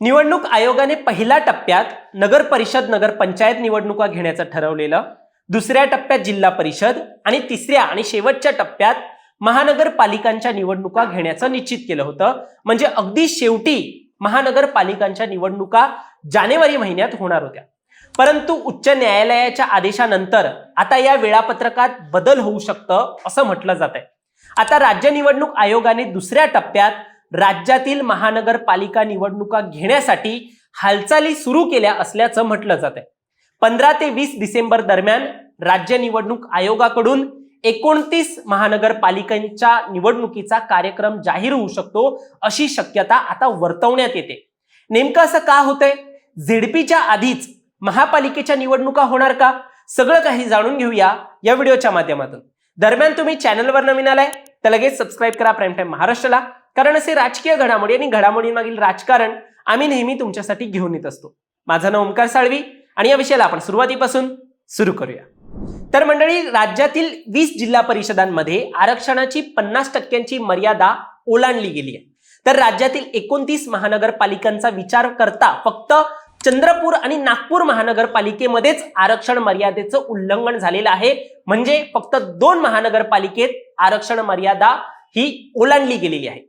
निवडणूक आयोगाने पहिल्या टप्प्यात नगर परिषद नगर पंचायत निवडणुका घेण्याचं ठरवलेलं दुसऱ्या टप्प्यात जिल्हा परिषद आणि तिसऱ्या आणि शेवटच्या टप्प्यात महानगरपालिकांच्या निवडणुका घेण्याचं निश्चित केलं होतं. म्हणजे अगदी शेवटी महानगरपालिकांच्या निवडणुका जानेवारी महिन्यात होणार होत्या. परंतु उच्च न्यायालयाच्या आदेशानंतर आता या वेळापत्रकात बदल होऊ शकतं असं म्हटलं जात आहे आता राज्य निवडणूक आयोगाने दुसऱ्या टप्प्यात राज्यातील महानगरपालिका निवडणुका घेण्यासाठी हालचाली सुरू केल्या असल्याचं म्हटलं जात आहे. पंधरा ते वीस डिसेंबर दरम्यान राज्य निवडणूक आयोगाकडून एकोणतीस महानगरपालिकांच्या निवडणुकीचा कार्यक्रम जाहीर होऊ शकतो अशी शक्यता आता वर्तवण्यात येते. नेमकं असं का होतंय? झेडपीच्या आधीच महापालिकेच्या निवडणुका होणार का? सगळं काही जाणून घेऊया या व्हिडिओच्या माध्यमातून. दरम्यान तुम्ही चॅनलवर नवीन आलाय तर लगेच सबस्क्राईब करा प्राईम टाईम महाराष्ट्राला. कारण असे राजकीय घडामोडी आणि घडामोडींमागील राजकारण आम्ही नेहमी तुमच्यासाठी घेऊन येत असतो. माझं नाव ओमकार साळवी आणि या विषयाला आपण सुरुवातीपासून सुरू करूया. तर मंडळी राज्यातील वीस जिल्हा परिषदांमध्ये आरक्षणाची पन्नास टक्क्यांची मर्यादा ओलांडली गेली आहे. तर राज्यातील एकोणतीस महानगरपालिकांचा विचार करता फक्त चंद्रपूर आणि नागपूर महानगरपालिकेमध्येच आरक्षण मर्यादेचं उल्लंघन झालेलं आहे. म्हणजे फक्त दोन महानगरपालिकेत आरक्षण मर्यादा ही ओलांडली गेलेली आहे.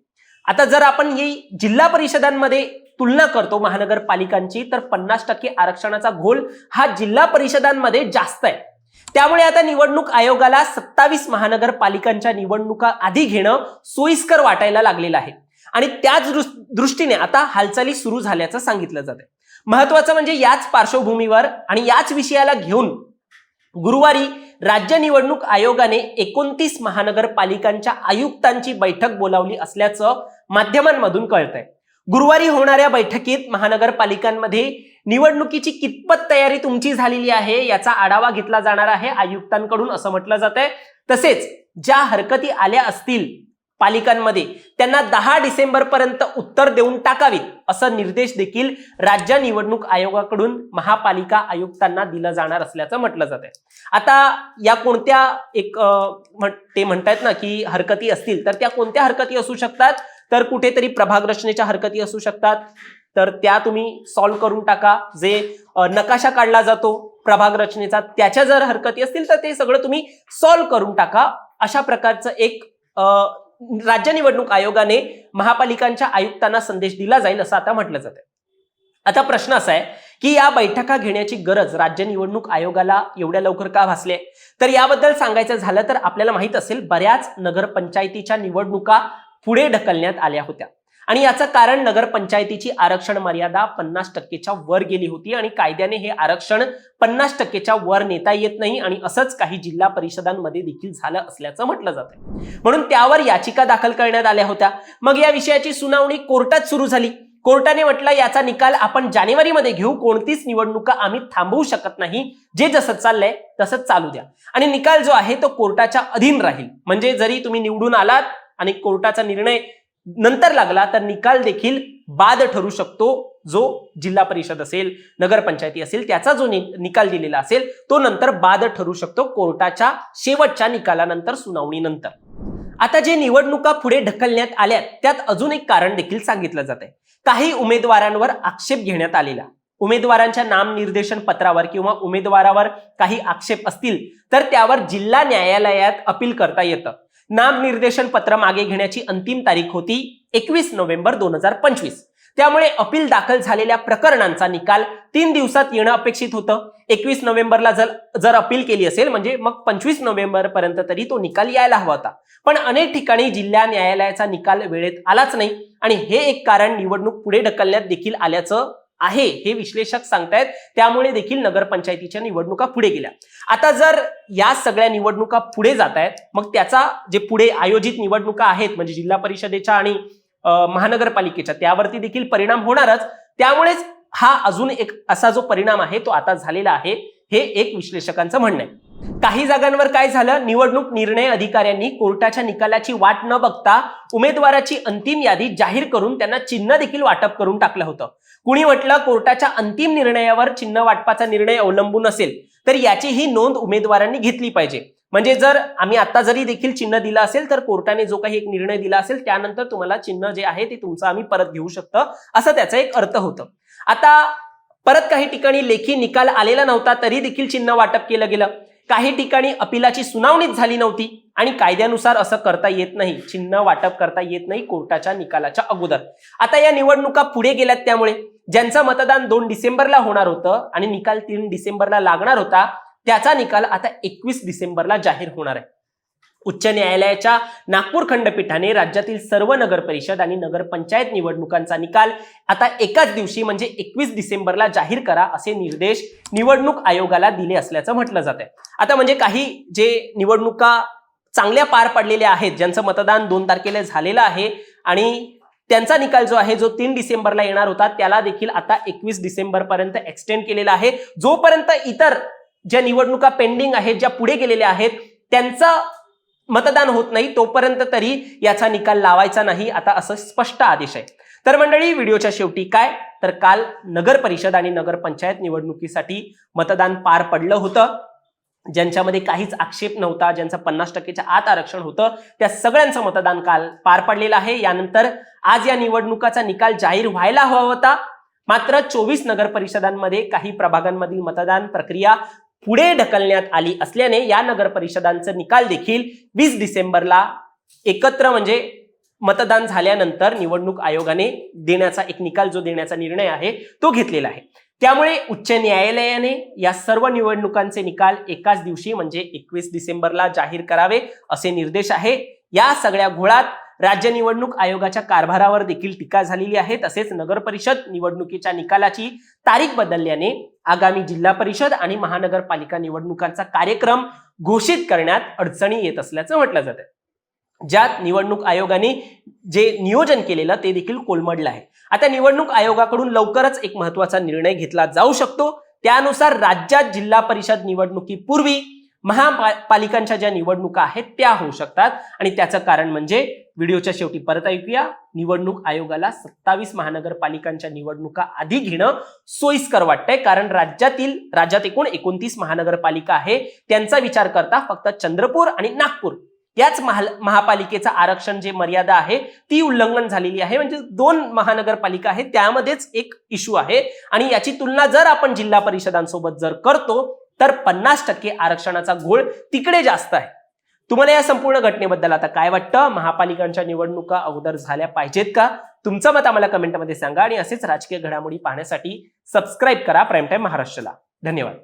आता जर आपण ही जिल्हा परिषदांमध्ये तुलना करतो महानगरपालिकांची तर पन्नास टक्के आरक्षणाचा घोल हा जिल्हा परिषदांमध्ये जास्त आहे. त्यामुळे आता निवडणूक आयोगाला सत्तावीस महानगरपालिकांच्या निवडणुका आधी घेणं सोयीस्कर वाटायला लागलेलं आहे. आणि त्याच दृष्टीने आता हालचाली सुरू झाल्याचं सांगितलं जात आहे महत्वाचं म्हणजे याच पार्श्वभूमीवर आणि याच विषयाला घेऊन गुरुवारी राज्य निवडणूक आयोगाने एकोणतीस महानगरपालिकांच्या आयुक्तांची बैठक बोलावली असल्याचं माध्यमांमधून कळतंय. गुरुवारी होणाऱ्या बैठकीत महानगरपालिकांमध्ये निवडणुकीची कितपत तयारी तुमची झालेली आहे याचा आढावा घेतला जाणार आहे आयुक्तांकडून असं म्हटलं जात आहे तसेच ज्या हरकती आल्या असतील पालिकांमध्ये त्यांना दहा डिसेंबर पर्यंत उत्तर देऊन टाकावीत असा निर्देश देखील राज्य निवडणूक आयोगाकडून महापालिका आयुक्तांना दिलं जाणार असल्याचं म्हटलं जात आहे. आता या कोणत्या एक ते म्हणतायत ना की हरकती असतील तर त्या कोणत्या हरकती असू शकतात? तर कुठेतरी प्रभाग रचनेच्या हरकती असू शकतात. तर त्या तुम्ही सॉल्व्ह करून टाका. जे नकाशा काढला जातो प्रभाग रचनेचा त्याच्या जर हरकती असतील तर ते सगळं तुम्ही सॉल्व्ह करून टाका. अशा प्रकारचं एक राज्य निवडणूक आयोगाने महापालिकांच्या आयुक्तांना संदेश दिला जाईल असं आता म्हटलं जातं आता प्रश्न असा आहे की या बैठका घेण्याची गरज राज्य निवडणूक आयोगाला एवढ्या लवकर का भासले तर याबद्दल सांगायचं झालं तर आपल्याला माहीत असेल बऱ्याच नगरपंचायतीच्या निवडणुका पुढे ढकलण्यात आल्या होत्या. आणि याचं कारण नगरपंचायतीची आरक्षण मर्यादा पन्नास टक्केच्या वर गेली होती आणि कायद्याने हे आरक्षण पन्नास टक्केच्या वर नेता येत नाही आणि असंच काही जिल्हा परिषदांमध्ये देखील झालं असल्याचं म्हटलं जात म्हणून त्यावर याचिका दाखल करण्यात आल्या होत्या. मग या विषयाची सुनावणी कोर्टात सुरू झाली. कोर्टाने म्हटलं याचा निकाल आपण जानेवारीमध्ये घेऊ. कोणतीच निवडणुका आम्ही थांबवू शकत नाही. जे जसं चाललंय तसंच चालू द्या. आणि निकाल जो आहे तो कोर्टाच्या अधीन राहील. म्हणजे जरी तुम्ही निवडून आलात आणि कोर्टाचा निर्णय नंतर लागला तर निकाल देखील बाद ठरू शकतो जो जिल्हा परिषद असेल नगरपंचायती असेल त्याचा जो निकाल दिलेला असेल तो नंतर बाद ठरू शकतो कोर्टाच्या शेवटच्या निकालानंतर सुनावणीनंतर. आता जे निवडणुका पुढे ढकलण्यात आल्यात त्यात अजून एक कारण देखील सांगितलं जात आहे काही उमेदवारांवर आक्षेप घेण्यात आलेला. उमेदवारांच्या नामनिर्देशन पत्रावर किंवा उमेदवारावर काही आक्षेप असतील तर त्यावर जिल्हा न्यायालयात अपील करता येतं. नामनिर्देशन पत्र मागे घेण्याची अंतिम तारीख होती एकवीस नोव्हेंबर दोन हजार पंचवीस. त्यामुळे अपील दाखल झालेल्या प्रकरणांचा निकाल तीन दिवसात येणं अपेक्षित होतं. एकवीस नोव्हेंबरला जर जर अपील केली असेल म्हणजे मग पंचवीस नोव्हेंबर पर्यंत तरी तो निकाल यायला हवा होता. पण अनेक ठिकाणी जिल्हा न्यायालयाचा निकाल वेळेत आलाच नाही. आणि हे एक कारण निवडणूक पुढे ढकलण्यात देखील आल्याचं आहे हे विश्लेषक सांगतायत. त्यामुळे देखील नगरपंचायतीच्या निवडणुका पुढे गेल्या. आता जर या सगळ्या निवडणुका पुढे जात आहेत मग त्याचा जे पुढे आयोजित निवडणुका आहेत म्हणजे जिल्हा परिषदेच्या आणि महानगरपालिकेच्या त्यावरती देखील परिणाम होणारच. त्यामुळेच हा अजून एक असा जो परिणाम आहे तो आता झालेला आहे हे एक विश्लेषकांचं म्हणणं आहे. काही जागांवर काय झालं? निवडणूक निर्णय अधिकाऱ्यांनी कोर्टाच्या निकालाची वाट न बघता उमेदवाराची अंतिम यादी जाहीर करून त्यांना चिन्ह देखील वाटप करून टाकलं होतं. कुणी म्हटलं कोर्टाच्या अंतिम निर्णयावर चिन्ह वाटपाचा निर्णय अवलंबून असेल तर याची ही नोंद उमेदवारांनी घेतली पाहिजे. म्हणजे जर आम्ही आता जरी देखील चिन्ह दिलं असेल तर कोर्टाने जो काही एक निर्णय दिला असेल त्यानंतर तुम्हाला चिन्ह जे आहे ते तुमचं आम्ही परत घेऊ शकतो असं त्याचा एक अर्थ होतं. आता परत काही ठिकाणी लेखी निकाल आलेला नव्हता तरी देखील चिन्ह वाटप केलं गेलं. काही ठिकाणी अपिलाची सुनावणीच झाली नव्हती आणि कायद्यानुसार असं करता येत नाही चिन्ह वाटप करता येत नाही कोर्टाच्या निकालाच्या अगोदर. आता या निवडणुका पुढे गेल्यात त्यामुळे ज्यांचं मतदान दोन डिसेंबरला होणार होतं आणि निकाल तीन डिसेंबरला लागणार होता त्याचा निकाल आता एकवीस डिसेंबरला जाहीर होणार आहे. उच्च न्यायालयाच्या नागपूर खंडपीठाने राज्यातील सर्व नगर परिषद आणि नगरपंचायत निवडणुकांचा निकाल आता एकाच दिवशी म्हणजे एकवीस डिसेंबरला जाहीर करा असे निर्देश निवडणूक आयोगाला दिले असल्याचं म्हटलं जात आहे आता म्हणजे काही जे निवडणुका चांगल्या पार पडलेल्या आहेत ज्यांचं मतदान दोन तारखेला झालेलं आहे आणि त्यांचा निकाल जो आहे जो तीन डिसेंबरला येणार होता त्याला देखील आता एकवीस डिसेंबर पर्यंत एक्सटेंड केलेला आहे. जोपर्यंत इतर ज्या निवडणुका पेंडिंग आहेत ज्या पुढे गेलेल्या आहेत त्यांचं मतदान होत नाही तोपर्यंत तरी याचा निकाल लावायचा नाही आता असं स्पष्ट आदेश आहे. तर मंडळी व्हिडिओच्या शेवटी काय? तर काल नगर परिषद आणि नगरपंचायत निवडणुकीसाठी मतदान पार पडलं होतं. ज्यांच्यामध्ये काहीच आक्षेप नव्हता ज्यांचं पन्नास टक्केच्या आत आरक्षण होतं त्या सगळ्यांचं मतदान काल पार पडलेलं आहे. यानंतर आज या निवडणुकाचा निकाल जाहीर व्हायला हवा होता. मात्र चोवीस नगर परिषदांमध्ये काही प्रभागांमधील मतदान प्रक्रिया पुढे ढकलण्यात आली असल्याने या नगर परिषदांचं निकाल देखील वीस डिसेंबरला एकत्र म्हणजे मतदान झाल्यानंतर निवडणूक आयोगाने देण्याचा एक निकाल जो देण्याचा निर्णय आहे तो घेतलेला आहे. त्यामुळे उच्च न्यायालयाने या सर्व निवडणुकांचे निकाल एकाच दिवशी म्हणजे एकवीस डिसेंबरला जाहीर करावे असे निर्देश आहे. या सगळ्या घोळात राज्य निवडणूक आयोगाच्या कारभारावर देखील टीका झालेली आहे. तसेच नगर परिषद निवडणुकीच्या निकालाची तारीख बदलल्याने आगामी जिल्हा परिषद आणि महानगरपालिका निवडणुकांचा कार्यक्रम घोषित करण्यात अडचणी येत असल्याचं म्हटलं जातं ज्यात निवडणूक आयोगाने जे नियोजन केलेलं ते देखील कोलमडलं आहे. आता निवडणूक आयोगाकडून लवकरच एक महत्त्वाचा निर्णय घेतला जाऊ शकतो. त्यानुसार राज्यात जिल्हा परिषद निवडणुकीपूर्वी महापालिकांच्या ज्या निवडणुका आहेत त्या होऊ शकतात. आणि त्याचं कारण म्हणजे व्हिडिओच्या शेवटी परत ऐकूया. निवडणूक आयोगाला सत्तावीस महानगरपालिकांच्या निवडणुका आधी घेणं सोयीस्कर वाटतंय. कारण राज्यातील राज्यात एकूण एकोणतीस महानगरपालिका आहे. त्यांचा विचार करता फक्त चंद्रपूर आणि नागपूर. याच महा- महापालिकेचं आरक्षण जे मर्यादा आहे ती उल्लंघन झालेली आहे. म्हणजे दोन महानगरपालिका आहेत त्यामध्येच एक इश्यू आहे. आणि याची तुलना जर आपण जिल्हा परिषदांसोबत जर करतो तर पन्नास टक्के आरक्षणाचा घोळ तिकडे जास्त आहे. तुम्हाला या संपूर्ण घटनेबद्दल आता काय वाटतं? महापालिकांच्या निवडणुका अगोदर झाल्या पाहिजेत का? तुमचं मत आम्हाला कमेंटमध्ये सांगा आणि असेच राजकीय घडामोडी पाहण्यासाठी सबस्क्राईब करा प्राईम टाईम महाराष्ट्रला. धन्यवाद.